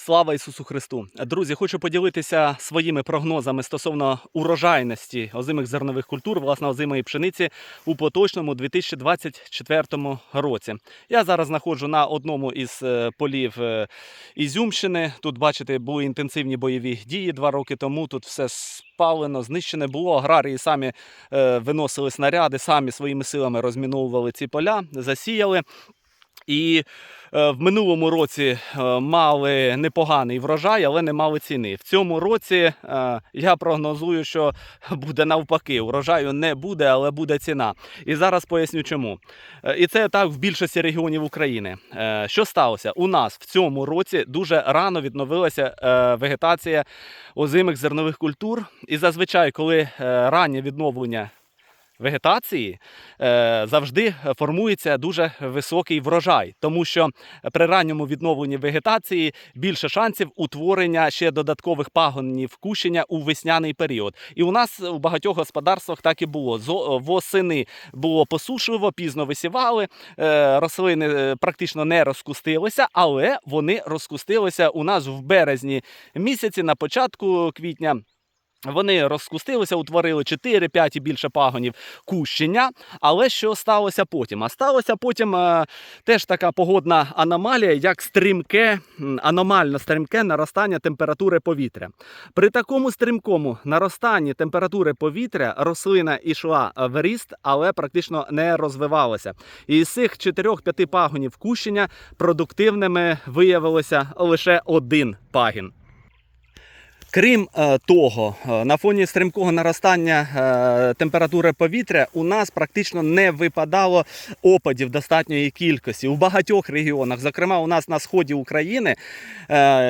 Слава Ісусу Христу! Друзі, хочу поділитися своїми прогнозами стосовно урожайності озимих зернових культур, власне, озимої пшениці у поточному 2024 році. Я зараз знаходжу на одному із е, полів е, Ізюмщини. Тут, бачите, були інтенсивні бойові дії два роки тому. Тут все спалено, знищене було. Аграрії самі е, виносили снаряди, самі своїми силами розміновували ці поля, засіяли. І е, в минулому році е, мали непоганий врожай, але не мали ціни. В цьому році е, я прогнозую, що буде навпаки. Урожаю не буде, але буде ціна. І зараз поясню чому. І це так в більшості регіонів України. Що сталося? У нас в цьому році дуже рано відновилася вегетація озимих зернових культур. І зазвичай, коли раннє відновлення вегетації е, завжди формується дуже високий врожай, тому що при ранньому відновленні вегетації більше шансів утворення ще додаткових пагонів кущення у весняний період. І у нас у багатьох господарствах так і було. Зо- Восени було посушливо, пізно висівали, е, рослини е, практично не розкустилися, але вони розкустилися у нас в березні місяці на початку квітня. Вони розкустилися, утворили 4-5 і більше пагонів кущення. Але що сталося потім? А сталося потім е, теж така погодна аномалія, як стрімке, аномально стрімке наростання температури повітря. При такому стрімкому наростанні температури повітря рослина йшла в ріст, але практично не розвивалася. І з цих 4-5 пагонів кущення продуктивними виявилося лише один пагін. Крім е, того, е, на фоні стрімкого наростання е, температури повітря у нас практично не випадало опадів достатньої кількості у багатьох регіонах. Зокрема, у нас на сході України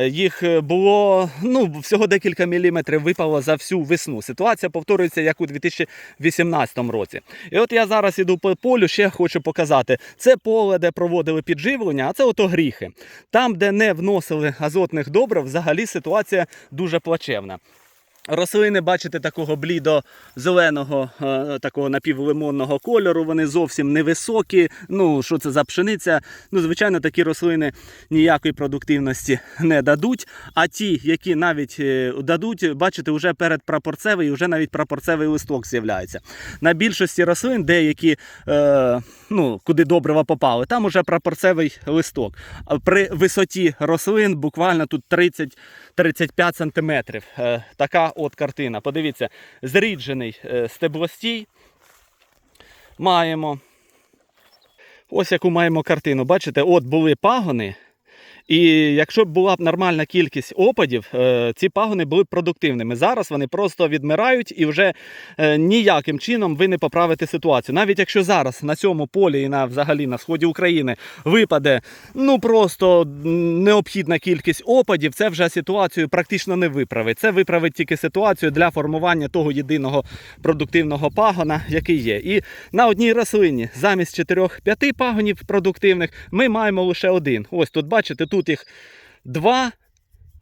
їх було ну, всього декілька міліметрів випало за всю весну. Ситуація повторюється як у 2018 році. І от я зараз іду по полю, ще хочу показати. Це поле, де проводили підживлення, а це ото гріхи. Там, де не вносили азотних добрив, взагалі ситуація дуже плачевна. Рослини, бачите, такого блідо-зеленого, е, такого напівлимонного кольору, вони зовсім невисокі. Ну, що це за пшениця? Ну, звичайно, такі рослини ніякої продуктивності не дадуть. А ті, які навіть е, дадуть, бачите, вже перед прапорцевий, вже навіть прапорцевий листок з'являється. На більшості рослин, деякі, е, ну, куди добрива попали, там уже прапорцевий листок. При висоті рослин буквально тут 30-35 сантиметрів. Е, така от картина. Подивіться, зріджений е, стеблостій маємо. Ось яку маємо картину. Бачите, от були пагони. І якщо б була б нормальна кількість опадів, е, ці пагони були б продуктивними. Зараз вони просто відмирають і вже е, ніяким чином ви не поправите ситуацію. Навіть якщо зараз на цьому полі і на взагалі на сході України випаде ну просто необхідна кількість опадів, це вже ситуацію практично не виправить. Це виправить тільки ситуацію для формування того єдиного продуктивного пагона, який є. І на одній рослині замість 4-5 пагонів продуктивних ми маємо лише один. Ось тут бачите, тут їх два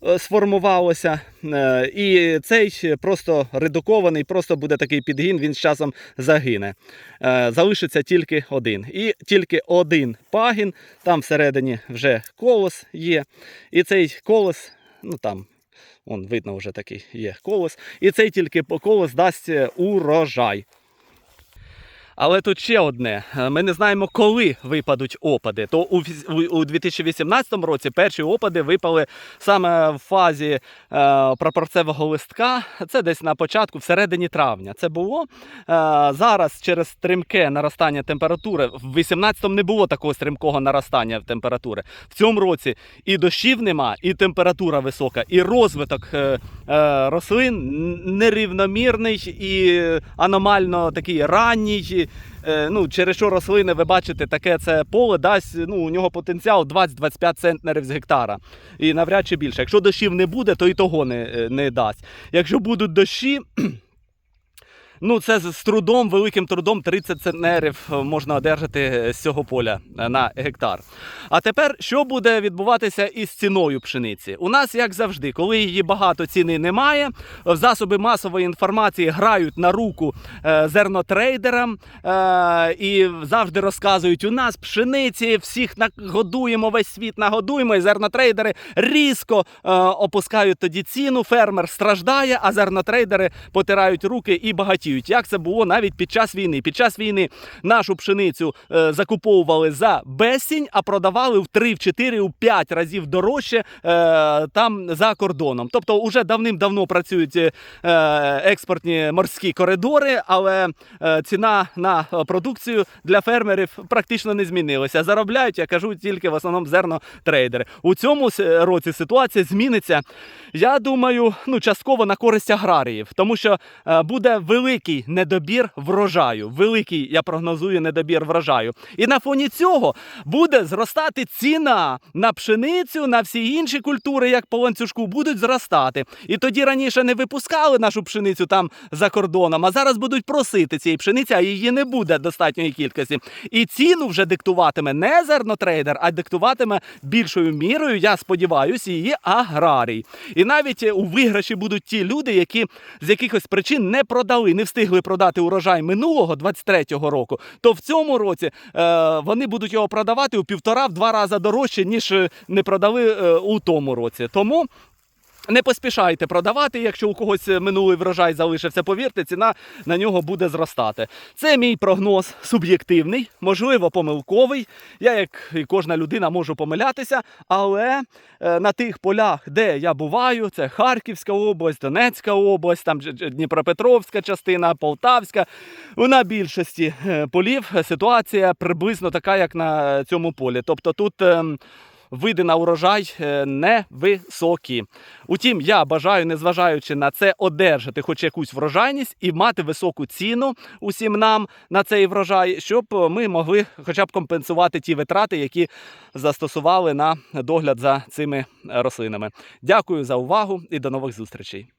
е, сформувалося. е, І цей просто редукований, просто буде такий підгін, він з часом загине. Е, Залишиться тільки один. І тільки один пагін, там всередині вже колос є. І цей колос, ну там. Вон, видно, вже такий є колос. І цей тільки колос дасть урожай. Але тут ще одне: Е, ми не знаємо, коли випадуть опади. То у, фіз- у- у 2018 році перші опади випали саме в фазі е, прапорцевого листка. Це десь на початку, всередині травня. Це було е, зараз через стрімке наростання температури. В 18-му не було такого стрімкого наростання температури. В цьому році і дощів нема, і температура висока, і розвиток рослин нерівномірний і аномально такий ранній. Е, Ну, через що рослини, ви бачите, таке це поле дасть, ну, у нього потенціал 20-25 центнерів з гектара. І навряд чи більше. Якщо дощів не буде, то і того не, е, не дасть. Якщо будуть дощі, Ну, це з трудом, великим трудом 30 центнерів е, можна одержати з цього поля е, на гектар. А тепер що буде відбуватися із ціною пшениці? У нас, як завжди, коли її багато ціни немає, засоби масової інформації грають на руку е, зернотрейдерам е, і завжди розказують: у нас пшениці, всіх нагодуємо, весь світ нагодуємо, і зернотрейдери різко е, опускають тоді ціну. Фермер страждає, а зернотрейдери потирають руки і багатіють. Як це було навіть під час війни? Під час війни нашу пшеницю е, закуповували за безцінь, а продавали в 3, в 4, у 5 разів дорожче е, там за кордоном. Тобто, уже давним-давно працюють е, експортні морські коридори, але е, ціна на продукцію для фермерів практично не змінилася. Заробляють, я кажу, тільки в основному зернотрейдери. У цьому році ситуація зміниться. Я думаю, ну частково на користь аграріїв, тому що е, буде великий недобір врожаю. Великий, я прогнозую, недобір врожаю. І на фоні цього буде зростати ціна на пшеницю, на всі інші культури, як по ланцюжку, будуть зростати. І тоді раніше не випускали нашу пшеницю там за кордоном, а зараз будуть просити цієї пшениці, а її не буде достатньої кількості. І ціну вже диктуватиме не зернотрейдер, а диктуватиме більшою мірою, я сподіваюся, її аграрій. І навіть у виграші будуть ті люди, які з якихось причин не продали, не встигли продати урожай минулого 23-го року, то в цьому році е, вони будуть його продавати у півтора-два рази дорожче, ніж е, не продали е, у тому році. Тому. Не поспішайте продавати, якщо у когось минулий врожай залишився, повірте, ціна на нього буде зростати. Це мій прогноз суб'єктивний, можливо, помилковий. Я, як і кожна людина, можу помилятися, але е, на тих полях, де я буваю, це Харківська область, Донецька область, там Дніпропетровська частина, Полтавська. На більшості е, полів ситуація приблизно така, як на цьому полі. Тобто тут. Види на урожай е, невисокі. Утім, я бажаю, незважаючи на це, одержати хоч якусь врожайність і мати високу ціну усім нам на цей врожай, щоб ми могли хоча б компенсувати ті витрати, які застосували на догляд за цими рослинами. Дякую за увагу і до нових зустрічей.